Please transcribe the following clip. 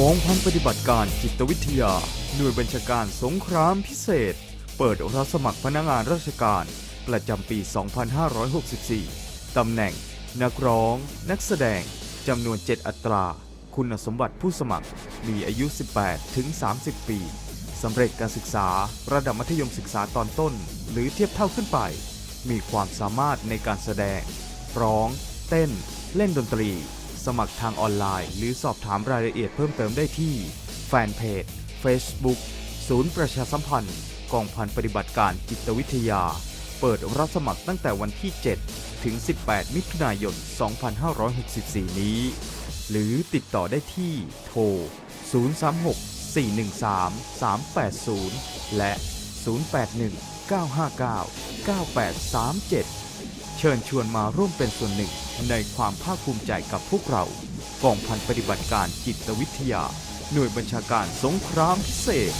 กองพันปฏิบัติการจิตวิทยา หน่วยบัญชาการสงครามพิเศษ เปิดรับสมัครพนักงานราชการ ประจำปี 2564 ตำแหน่ง นักร้อง นักแสดง จำนวน 7 อัตรา คุณสมบัติผู้สมัคร มีอายุ 18 ถึง 30 ปี สำเร็จการศึกษา ระดับมัธยมศึกษาตอนต้น หรือเทียบเท่าขึ้นไป มีความสามารถในการแสดง ร้อง เต้น เล่นดนตรี สมัครทางออนไลน์ หรือสอบถามรายละเอียดเพิ่มเติมได้ที่แฟนเพจ Facebook ศูนย์ประชาสัมพันธ์กองพันปฏิบัติการจิตวิทยา เปิดรับสมัครตั้งแต่วันที่ 7 ถึง 18 มิถุนายน 2564 นี้ หรือติดต่อได้ที่โทร 036 413 380 และ 081 959 9837 ชิญชวนมาร่วมเป็นส่วนหนึ่งในความภาคภูมิใจกับพวกเรา กองพันปฏิบัติการจิตวิทยา หน่วยบัญชาการสงครามพิเศษ